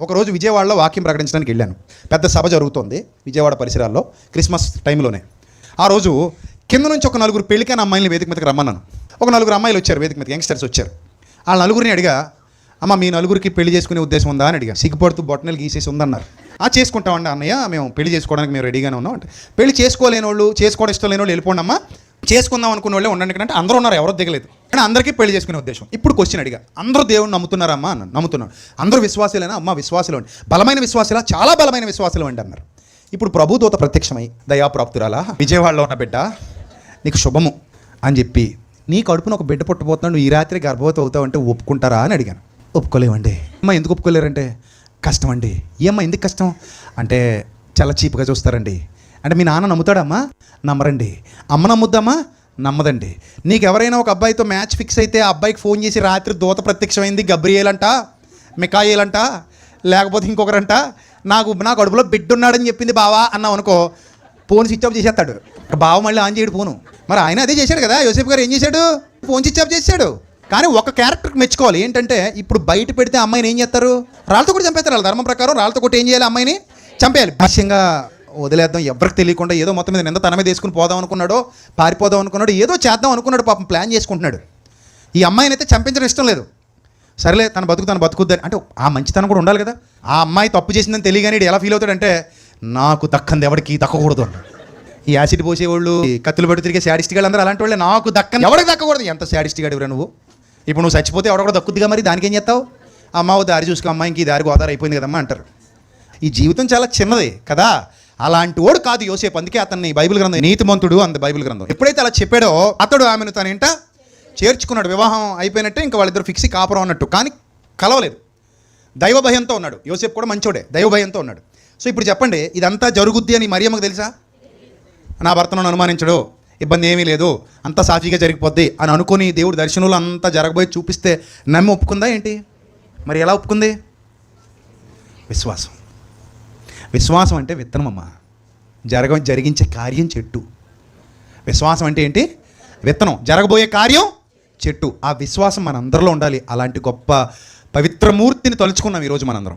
ఒకరోజు విజయవాడలో వాక్యం ప్రకటించడానికి వెళ్ళాను. పెద్ద సభ జరుగుతోంది విజయవాడ పరిసరాల్లో క్రిస్మస్ టైంలోనే. ఆ రోజు కింద నుంచి ఒక నలుగురు పెళ్ళికైన అమ్మాయిని వేదిక మీదకి రమ్మన్నాను. ఒక నలుగురు అమ్మాయిలు వచ్చారు వేదిక మీదకి యంగ్స్టర్స్ వచ్చారు. ఆ నలుగురిని అడిగా అమ్మ మీ నలుగురికి పెళ్ళి చేసుకునే ఉద్దేశం ఉందా? అని అడిగా. సిగ్గుపడుతూ బొట్టనలు గీసేసి ఉందన్నారు. ఆ చేసుకుంటామండి అన్నయ్య మేము పెళ్ళి చేసుకోవడానికి మేము రెడీగానే ఉన్నాం అంటే. పెళ్ళి చేసుకోలేని వాళ్ళు చేసుకోవడం ఇష్టం లేని వాళ్ళు వెళ్ళిపోండి అమ్మా చేసుకుందాం అనుకున్న వాళ్ళే ఉండండి. అంటే అందరూ ఉన్నారు ఎవరో దిగలేదు. కానీ అందరికీ పెళ్ళి చేసుకునే ఉద్దేశం. ఇప్పుడు క్వశ్చన్ అడిగా. అందరూ దేవుని నమ్ముతున్నారమ్మా అన్న నమ్ముతున్నాను అందరూ విశ్వాసులేనా? అమ్మ విశ్వాసులు అండి బలమైన విశ్వాసులా? చాలా బలమైన విశ్వాసులు అండి అన్నారు. ఇప్పుడు ప్రభుదూత ప్రత్యక్షమై దయాప్రాప్తురాలా విజయవాడలో ఉన్న బిడ్డ నీకు శుభము అని చెప్పి నీ కడుపున ఒక బిడ్డ పుట్టబోతున్నాడు నువ్వు ఈ రాత్రి గర్భవతి అవుతావు అంటే ఒప్పుకుంటారా? అని అడిగాను. ఒప్పుకోలేమండి అమ్మ ఎందుకు ఒప్పుకోలేరంటే? కష్టం అండి ఏమ్మా ఎందుకు కష్టం? అంటే చాలా చీప్గా చూస్తారండి. అంటే మీ నాన్న నమ్ముతాడమ్మా? నమ్మరండి. అమ్మ నమ్ముద్దామా? నమ్మదండి. నీకు ఎవరైనా ఒక అబ్బాయితో మ్యాచ్ ఫిక్స్ అయితే ఆ అబ్బాయికి ఫోన్ చేసి రాత్రి దూత ప్రత్యక్షమైంది గబ్రియేలంట మికాయేలంట లేకపోతే ఇంకొకరంట. నాకు నా కడుపులో బిడ్డ ఉన్నాడని చెప్పింది బావా అన్నావు అనుకో ఫోన్ స్విచ్ ఆఫ్ చేసేస్తాడు. బావ మళ్ళీ ఆన్ చేయడు ఫోను. మరి ఆయన అదే చేశాడు కదా యోసేఫ్ గారు ఏం చేశాడు? ఫోన్ స్విచ్ ఆఫ్ చేశాడు కానీ ఒక క్యారెక్టర్కి మెచ్చుకోవాలి. ఏంటంటే ఇప్పుడు బయట పెడితే అమ్మాయిని ఏం చేస్తారు? రాళ్ళతో కూడా చంపేస్తారు వాళ్ళ ధర్మం ప్రకారం రాళ్ళతో కొట్టి ఏం చేయాలి అమ్మాయిని? చంపేయాలి. భాష్యంగా వదిలేద్దాం. ఎవరికి తెలియకుండా ఏదో మొత్తం మీద నింద తన మీద వేసుకుని పోదాం అనుకున్నాడో పారిపోదాం అనుకున్నాడు ఏదో చేద్దాం అనుకున్నాడు పాపం ప్లాన్ చేసుకుంటున్నాడు. ఈ అమ్మాయిని అయితే చంపించడం ఇష్టం లేదు. సరేలే తన బతుకు తను బతుకుద్దని. అంటే ఆ మంచితనం కూడా ఉండాలి కదా. ఆ అమ్మాయి తప్పు చేసిందని తెలియగానే ఎలా ఫీల్ అవుతాడంటే నాకు దక్కంది ఎవరికి దక్కకూడదు అన్నాడు. ఈ యాసిడ్ పోసేవాళ్ళు ఈ కత్తులు పెట్టి తిరిగే శాడిస్ట్ గాళ్ళు అందరూ అలాంటి వాళ్ళే. నాకు దక్కని ఎవరికి దక్కకూడదు. ఎంత శాడిస్ట్ గాడివరా నువ్వు? ఇప్పుడు నువ్వు చచ్చిపోతే ఎవడ కూడా దక్కుద్దిగా మరి? దానికి ఏం చేస్తావు? అమ్మ దారి చూసుకో. అమ్మాయికి ఈ దారి గోదావరి అయిపోయింది కదమ్మా అంటారు. ఈ జీవితం చాలా చిన్నది కదా. అలాంటి వాడు కాదు యోసేపు. అందుకే అతన్ని బైబిల్ గ్రంథం నీతిమంతుడు అంత బైబిల్ గ్రంథం. ఎప్పుడైతే అలా చెప్పాడో అతడు ఆమెను తన ఇంట చేర్చుకున్నాడు. వివాహం అయిపోయినట్టే ఇంకా వాళ్ళిద్దరు ఫిక్స్ కాపురం అన్నట్టు. కానీ కలవలేదు. దైవ భయంతో ఉన్నాడు. యోసేపు కూడా మంచోడే. దైవ భయంతో ఉన్నాడు. సో ఇప్పుడు చెప్పండి ఇదంతా జరుగుద్ది అని మరియమ్మకు తెలుసా? నా భర్తను అనుమానించడు. ఇబ్బంది ఏమీ లేదు. అంతా సాఫీగా జరిగిపోద్ది అని అనుకుని దేవుడు దర్శనంలో అంతా జరగబోయి చూపిస్తే నమ్మి ఒప్పుకుందా ఏంటి? మరి ఎలా ఒప్పుకుంది? విశ్వాసం. విశ్వాసం అంటే విత్తనమమ్మా. జరగ జరిగించే కార్యం చెట్టు. విశ్వాసం అంటే ఏంటి? విత్తనం. జరగబోయే కార్యం చెట్టు. ఆ విశ్వాసం మనందరిలో ఉండాలి. అలాంటి గొప్ప పవిత్రమూర్తిని తలుచుకున్నాం ఈరోజు మనందరం.